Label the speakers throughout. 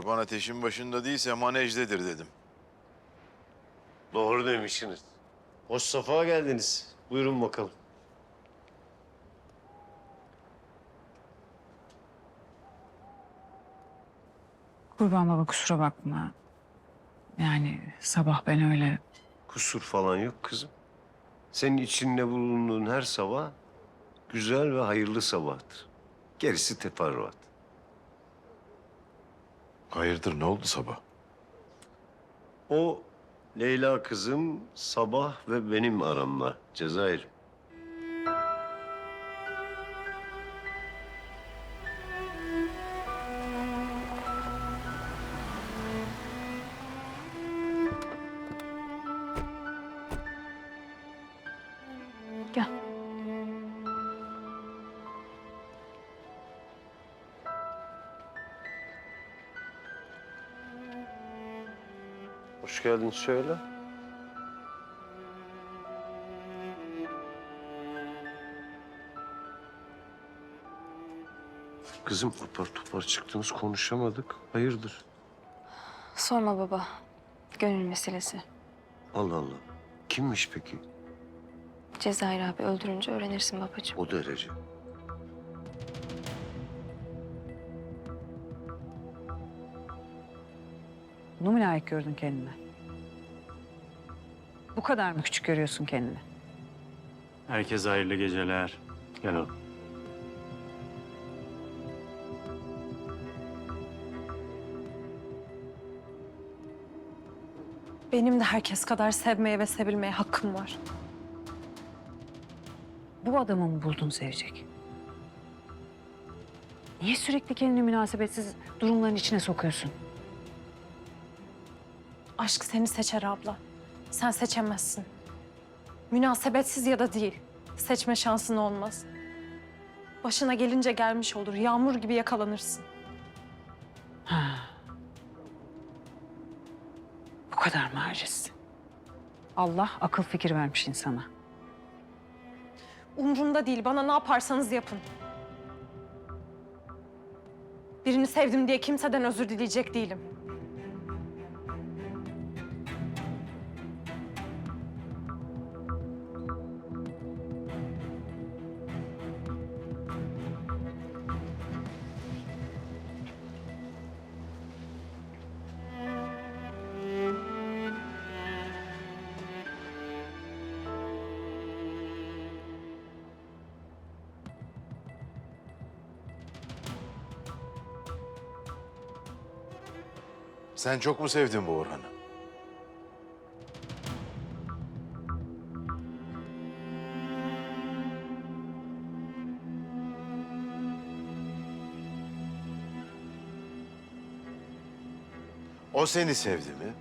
Speaker 1: Kurban ateşin başında değilse manejdedir dedim.
Speaker 2: Doğru demişsiniz. Hoş safa geldiniz. Buyurun bakalım.
Speaker 3: Kurban baba kusura bakma. Yani sabah ben öyle
Speaker 2: Kusur falan yok kızım. Senin içinde bulunduğun her sabah güzel ve hayırlı sabahtır. Gerisi teferruat.
Speaker 1: Hayırdır ne oldu sabah?
Speaker 2: O Leyla kızım sabah ve benim aramda Cezayir.
Speaker 3: gel.
Speaker 2: Hoş geldin söyle. Kızım apar topar çıktınız konuşamadık. Hayırdır?
Speaker 4: Sorma baba. Gönül meselesi.
Speaker 2: Allah Allah. Kimmiş peki?
Speaker 4: Cezayir abi öldürünce öğrenirsin babacığım.
Speaker 2: O derece.
Speaker 3: Bunu mu layık gördün kendine? Bu kadar mı küçük görüyorsun kendini?
Speaker 5: Herkese hayırlı geceler. Gel oğlum.
Speaker 6: Benim de herkes kadar sevmeye ve sevilmeye hakkım var.
Speaker 3: Bu adamı mı buldun sevecek? Niye sürekli kendini münasebetsiz durumların içine sokuyorsun?
Speaker 6: Aşk seni seçer abla. Sen seçemezsin. Münasebetsiz ya da değil. Seçme şansın olmaz. Başına gelince gelmiş olur. Yağmur gibi yakalanırsın.
Speaker 3: Ha. Bu kadar mı aciz? Allah akıl fikir vermiş insana.
Speaker 6: Umrumda değil. Bana ne yaparsanız yapın. Birini sevdim diye kimseden özür dileyecek değilim.
Speaker 1: Sen çok mu sevdin bu Orhan'ı? O seni sevdi mi?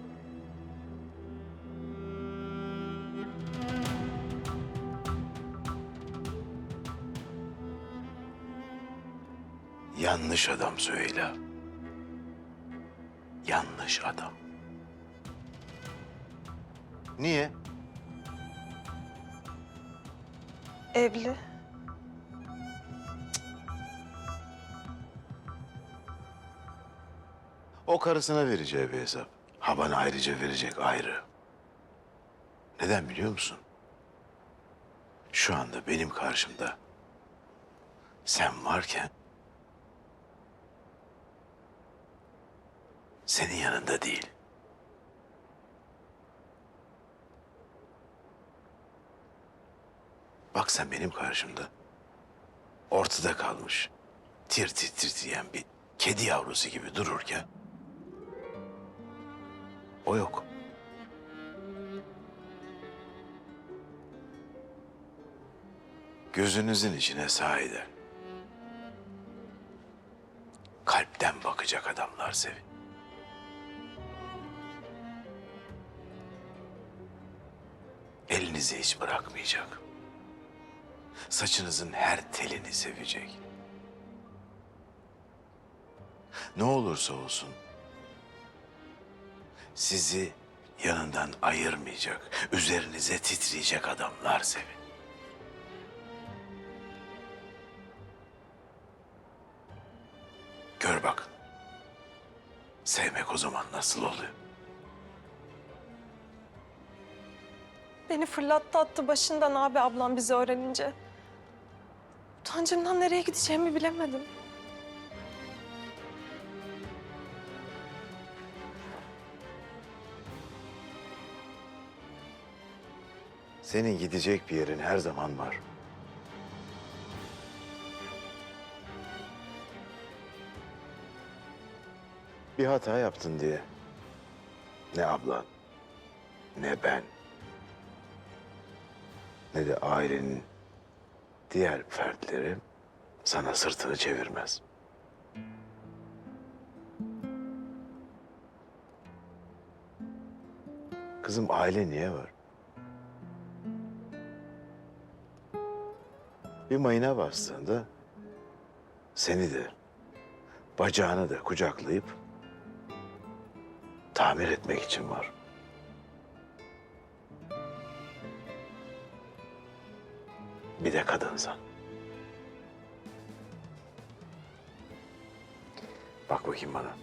Speaker 1: Yanlış adam Süheyla. Yanlış adam. Niye?
Speaker 6: Evli.
Speaker 1: O karısına vereceği bir hesap. Ha bana ayrıca verecek ayrı. Neden biliyor musun? Şu anda benim karşımda sen varken senin yanında değil. Bak sen benim karşımda ortada kalmış tir tir tir diyen bir kedi yavrusu gibi dururken o yok. Gözünüzün içine sahiden. Kalpten bakacak adamlar sevin. Elinizi hiç bırakmayacak. Saçınızın her telini sevecek. Ne olursa olsun sizi yanından ayırmayacak, üzerinize titreyecek adamlar sevin. Gör bak. Sevmek o zaman nasıl oluyor?
Speaker 6: Beni fırlattı attı başından abi ablam bizi öğrenince. Utancımdan nereye gideceğimi bilemedim.
Speaker 1: Senin gidecek bir yerin her zaman var. Bir hata yaptın diye. Ne ablan, ne ben, ne de ailenin diğer fertleri sana sırtını çevirmez. Kızım aile niye var? Bir mayına bastığında seni de bacağını da kucaklayıp tamir etmek için var. Bir de kadınsan. Bak bakayım bana.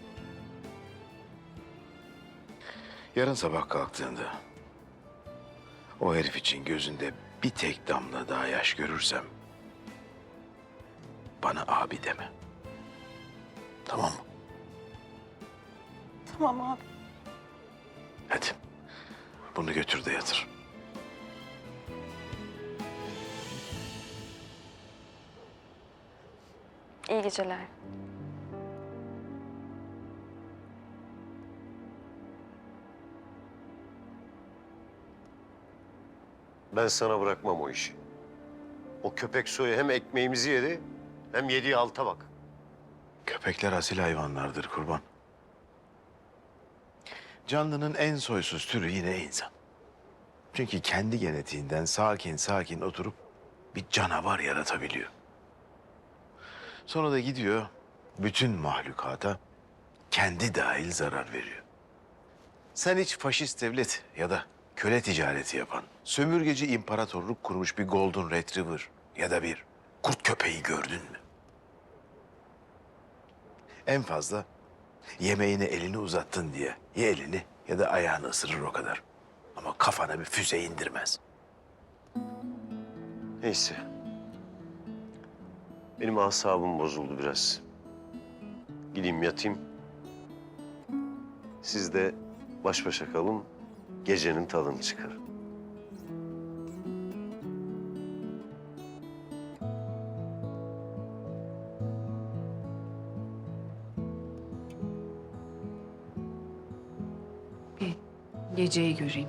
Speaker 1: Yarın sabah kalktığında o herif için gözünde bir tek damla daha yaş görürsem bana abi deme. Tamam mı?
Speaker 6: Tamam abi.
Speaker 1: Hadi. Bunu götür de yatır.
Speaker 4: İyi geceler.
Speaker 2: Ben sana bırakmam o işi. O köpek soyu hem ekmeğimizi yedi hem yediği alta bak.
Speaker 1: Köpekler asil hayvanlardır kurban. Canlının en soysuz türü yine insan. Çünkü kendi genetiğinden sakin sakin oturup bir canavar yaratabiliyor. Sonra da gidiyor bütün mahlukata kendi dahil zarar veriyor. Sen hiç faşist devlet ya da köle ticareti yapan, sömürgeci imparatorluk kurmuş bir golden retriever ya da bir kurt köpeği gördün mü? En fazla yemeğine elini uzattın diye ya elini ya da ayağını ısırır o kadar. Ama kafana bir füze indirmez.
Speaker 2: Neyse. Benim asabım bozuldu biraz. Gideyim yatayım. Siz de baş başa kalın. Gecenin tadını çıkarın.
Speaker 3: Geceyi göreyim.